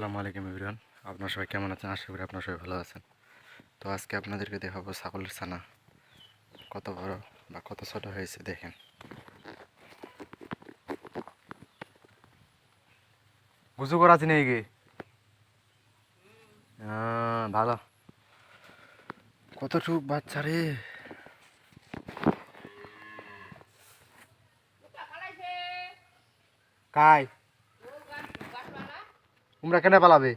আসসালামু আলাইকুম ইবরান আপনার সবাই কেমন আছেন? আশা করি আপনার সবাই ভালো আছেন। তো আজকে আপনাদেরকে দেখাবো ছাগলের ছানা। কত বড় বা কত ছোট হয়েছে দেখেন। গুজু করা আছে নাকি? আহ, ভালো। কতটুক বাচ্চা রে? কাই? তোমরা কেন পালাবে?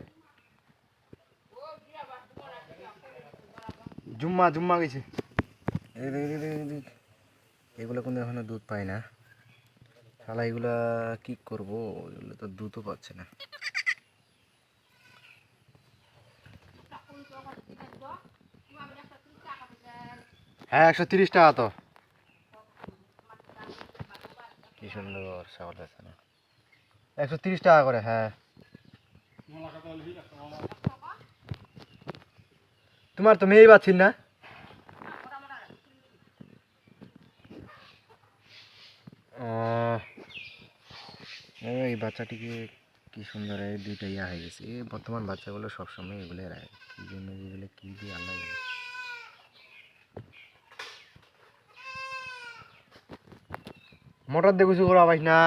জুম্মা জুম্মা গেছে। এগুলো কিন্তু এখনও দুধ পায় না। শালা এগুলা কি করব? এগুলো তো দুধও পাচ্ছে না। হ্যাঁ একশো তিরিশ টাকা তো। কি সুন্দর ছাগল আছে না। একশো তিরিশ টাকা করে হ্যাঁ। তোমার তো মেয়েই পাচ্ছিস না? এই বাচ্চাটিকে কি সুন্দর, এই দুইটা ইয়া হয়ে গেছে। এই বর্তমান বাচ্চাগুলো সবসময় এগুলো রাখে। কি জন্য যেগুলো কি দিয়ে আল্লাহ জানে। মোটর দিয়ে কিছু করা না।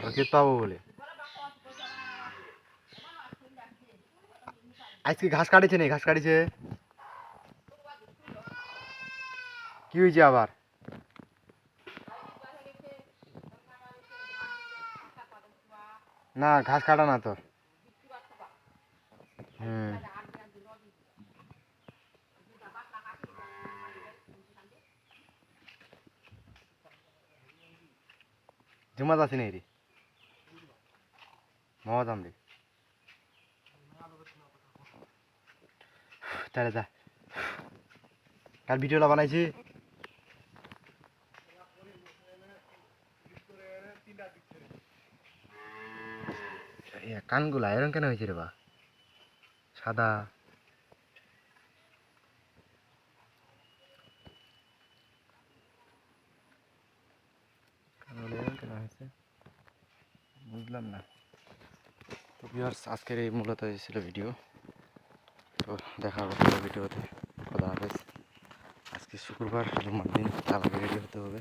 মোটর পাবো বলে। আজকে ঘাস কাটেছে নেই ঘাস কাটেছে। কি হয়েছে আবার? না, ঘাস কাটা না তো জুমাত আছে নেই রে মহাদ আমরে তাহলে যা। কাল ভিডিওটা বানাইছি। কানগুলা এরকম কেন হয়েছে রে বা? সাদা। কানগুলো এরকম কেন হয়েছে? বুঝলাম না। তো ভিউয়ার্স আজকের এই মূলত ছিল ভিডিও তো দেখা হবে ভিডিওতে খোদা হাফেজ। আজকে শুক্রবার জুম্মার দিন আমাকে রেডি হতে হবে।